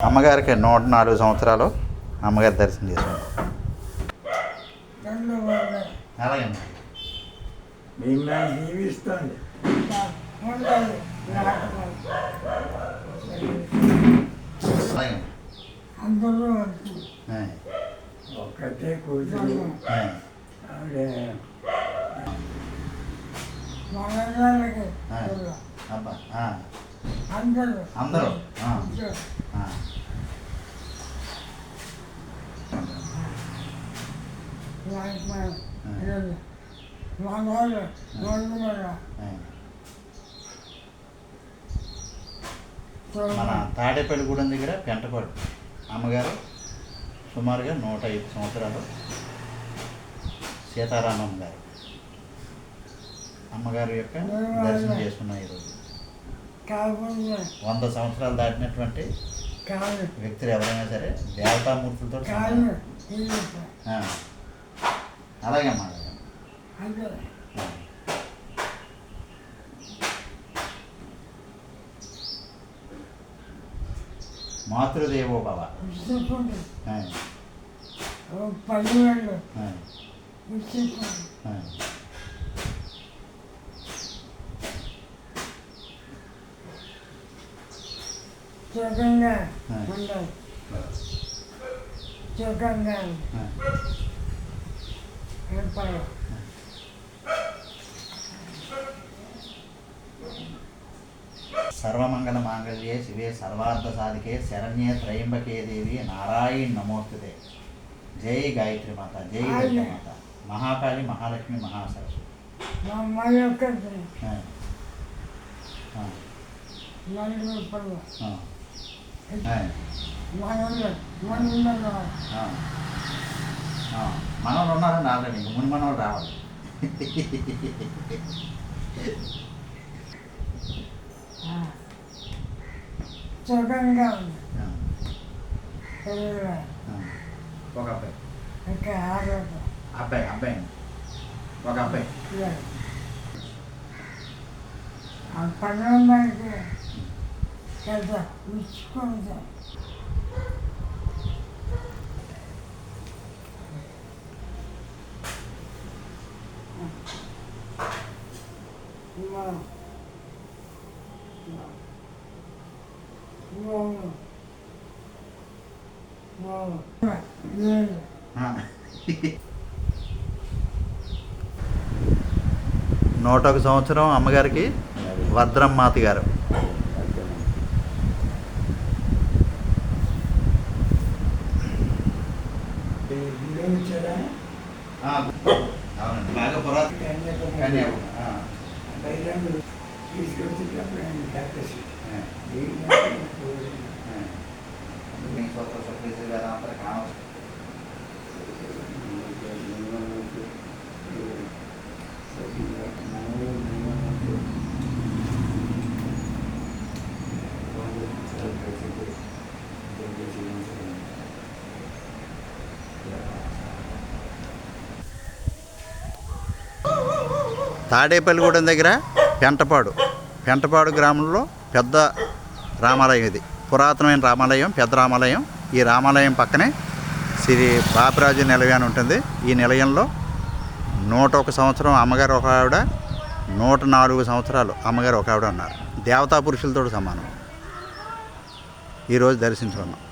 అమ్మగారికి నూట నాలుగు సంవత్సరాలు అమ్మగారి దర్శనం వందలు అలాగే అందరూ కూతురు. అందరూ. అందరూ. మన- తాడేపల్లిగూడెం దగ్గర పెంటపాడు అమ్మగారు సుమారుగా నూట ఐదు సంవత్సరాలు సీతారామమ్మ గారు. అమ్మగారి యొక్క దర్శనం చేసుకున్నాం ఈరోజు వంద సంవత్సరాలు దాటినటువంటి వ్యక్తులు ఎవరైనా సరే దేవతామూర్తులతో. అలాగే అమ్మా అలాగే. అదే ఆ. మాతృదేవో భవ ఇష్టపడి ఆ, సర్వమంగళ మాంగళ్యే శివే సర్వార్థ సాధికే శరణ్యే త్రయంబకే దేవి నారాయణ నమోస్తుతే. జై గాయత్రి మాత జై దుర్గా మాత. మహాకాళి మహాలక్ష్మి మహాసరస్వతి. మనవాళ్ళు ఉన్నారండి ఆల్రెడీ ఇంక ముని మనవాళ్ళు రావాలి సుఖంగా ఉంది ఆ. పిల్లలు ఆ. ఒక అబ్బాయి ఇంకా ఆరోగ్యం అబ్బాయి అబ్బాయి ఒక అబ్బాయి లేదు. ఆ పనులకి కదా ఉంచుకుంటాం నూట ఒక సంవత్సరం అమ్మగారికి భద్రమ్మాత గారు. ఇల్లు వచ్చారా అవునండి. బాగా పురాతన. కన్యాకుమారి. ఆ. బయట తీసుకొచ్చేటప్పుడు ఆయన డాక్టర్స్ ఆ. ఆ. మీ కొత్త సర్వీసులు తాడేపల్లిగూడెం దగ్గర పెంటపాడు. పెంటపాడు గ్రామంలో పెద్ద రామాలయం ఇది. పురాతనమైన రామాలయం పెద్ద రామాలయం. ఈ రామాలయం పక్కనే శ్రీ బాపిరాజు నిలయం అని ఉంటుంది. ఈ నిలయంలో నూట ఒక సంవత్సరం అమ్మగారు ఒక ఆవిడ నూట నాలుగు సంవత్సరాలు అమ్మగారు ఒక ఆవిడ ఉన్నారు. దేవతా పురుషులతో సమానం. ఈరోజు దర్శించుకున్నాం.